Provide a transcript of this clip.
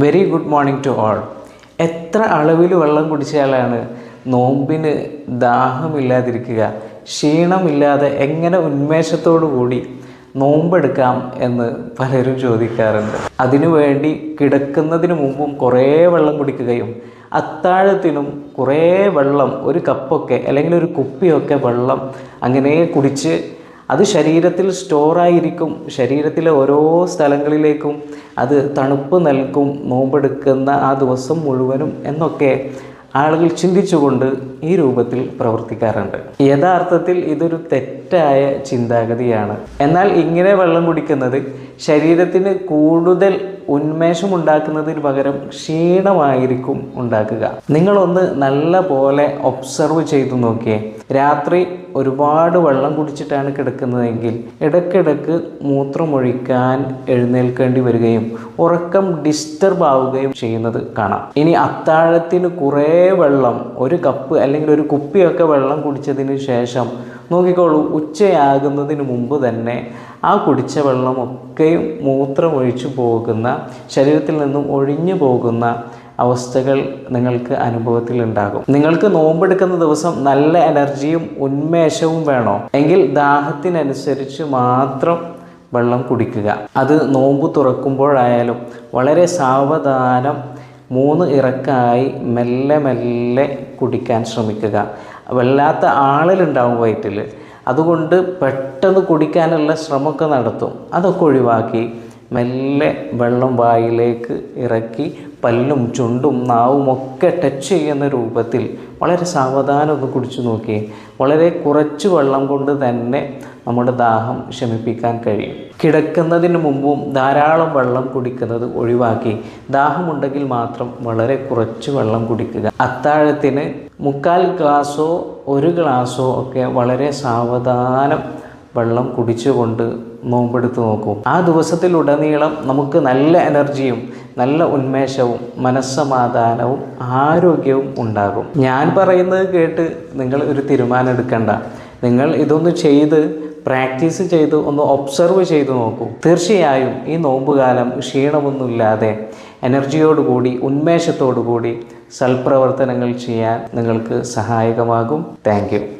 Very good morning to all എത്ര അളവിൽ വെള്ളം കുടിച്ചാലാണ് നോമ്പിന് ദാഹമില്ലാതിരിക്കുക? ക്ഷീണമില്ലാതെ എങ്ങനെ ഉന്മേഷത്തോടു കൂടി നോമ്പെടുക്കാം എന്ന് പലരും ചോദിക്കാറുണ്ട്. അതിനുവേണ്ടി കിടക്കുന്നതിന് മുമ്പും കുറേ വെള്ളം കുടിക്കുകയും അത്താഴത്തിനും കുറേ വെള്ളം ഒരു കപ്പൊക്കെ അല്ലെങ്കിൽ ഒരു കുപ്പിയൊക്കെ വെള്ളം അങ്ങനെ കുടിച്ച് അത് ശരീരത്തിൽ സ്റ്റോറായിരിക്കും ശരീരത്തിലെ ഓരോ സ്ഥലങ്ങളിലേക്കും അത് തണുപ്പ് നൽകും നോമ്പെടുക്കുന്ന ആ ദിവസം മുഴുവനും എന്നൊക്കെ ആളുകൾ ചിന്തിച്ചുകൊണ്ട് ഈ രൂപത്തിൽ പ്രവർത്തിക്കാറുണ്ട്. യഥാർത്ഥത്തിൽ ഇതൊരു തെറ്റായ ചിന്താഗതിയാണ്. എന്നാൽ ഇങ്ങനെ വെള്ളം കുടിക്കുന്നത് ശരീരത്തിന് കൂടുതൽ ഉന്മേഷം ഉണ്ടാക്കുന്നതിന് പകരം ക്ഷീണമായിരിക്കും ഉണ്ടാക്കുക. നിങ്ങളൊന്ന് നല്ല പോലെ ഒബ്സർവ് ചെയ്തു നോക്കിയേ. രാത്രി ഒരുപാട് വെള്ളം കുടിച്ചിട്ടാണ് കിടക്കുന്നതെങ്കിൽ ഇടയ്ക്കിടയ്ക്ക് മൂത്രമൊഴിക്കാൻ എഴുന്നേൽക്കേണ്ടി വരികയും ഉറക്കം ഡിസ്റ്റർബ് ആവുകയും ചെയ്യുന്നത് കാണാം. ഇനി അത്താഴത്തിന് കുറേ വെള്ളം ഒരു കപ്പ് അല്ലെങ്കിൽ ഒരു കുപ്പിയൊക്കെ വെള്ളം കുടിച്ചതിന് ശേഷം നോക്കിക്കോളൂ ഉച്ചയാകുന്നതിന് മുമ്പ് തന്നെ ആ കുടിച്ച വെള്ളമൊക്കെയും മൂത്രമൊഴിച്ചു പോകുന്ന ശരീരത്തിൽ നിന്നും ഒഴിഞ്ഞു പോകുന്ന അവസ്ഥകൾ നിങ്ങൾക്ക് അനുഭവത്തിൽ ഉണ്ടാകും നിങ്ങൾക്ക് നോമ്പെടുക്കുന്ന ദിവസം നല്ല എനർജിയും ഉന്മേഷവും വേണോ? എങ്കിൽ ദാഹത്തിനനുസരിച്ച് മാത്രം വെള്ളം കുടിക്കുക. അത് നോമ്പ് തുറക്കുമ്പോഴായാലും വളരെ സാവധാനം മൂന്ന് ഇറക്കായി മെല്ലെ മെല്ലെ കുടിക്കാൻ ശ്രമിക്കുക. വല്ലാത്ത ആളിലുണ്ടാവും വയറ്റിൽ അതുകൊണ്ട് പെട്ടെന്ന് കുടിക്കാനുള്ള ശ്രമമൊക്കെ നടത്തും. അതൊക്കെ ഒഴിവാക്കി മെല്ലെ വെള്ളം വായിലേക്ക് ഇറക്കി പല്ലും ചുണ്ടും നാവും ഒക്കെ ടച്ച് ചെയ്യുന്ന രൂപത്തിൽ വളരെ സാവധാനം ഒന്ന് കുടിച്ചു നോക്കി വളരെ കുറച്ച് വെള്ളം കൊണ്ട് തന്നെ നമ്മുടെ ദാഹം ശമിപ്പിക്കാൻ കഴിയും. കിടക്കുന്നതിന് മുമ്പും ധാരാളം വെള്ളം കുടിക്കുന്നത് ഒഴിവാക്കി. ദാഹമുണ്ടെങ്കിൽ മാത്രം വളരെ കുറച്ച് വെള്ളം കുടിക്കുക. അത്താഴത്തിന് മുക്കാൽ ഗ്ലാസോ ഒരു ഗ്ലാസോ ഒക്കെ വളരെ സാവധാനം വെള്ളം കുടിച്ചുകൊണ്ട് നോമ്പെടുത്ത് നോക്കൂ. ആ ദിവസത്തിലുടനീളം നമുക്ക് നല്ല എനർജിയും നല്ല ഉന്മേഷവും മനസ്സമാധാനവും ആരോഗ്യവും ഉണ്ടാകും. ഞാൻ പറയുന്നത് കേട്ട് നിങ്ങൾ ഒരു തീരുമാനം എടുക്കണ്ട. നിങ്ങൾ ഇതൊന്ന് ചെയ്ത് പ്രാക്ടീസ് ചെയ്ത് ഒന്ന് ഒബ്സർവ് ചെയ്ത് നോക്കൂ. തീർച്ചയായും ഈ നോമ്പുകാലം ക്ഷീണമൊന്നുമില്ലാതെ എനർജിയോടുകൂടി ഉന്മേഷത്തോടു കൂടി സൽപ്രവർത്തനങ്ങൾ ചെയ്യാൻ നിങ്ങൾക്ക് സഹായകമാകും. താങ്ക്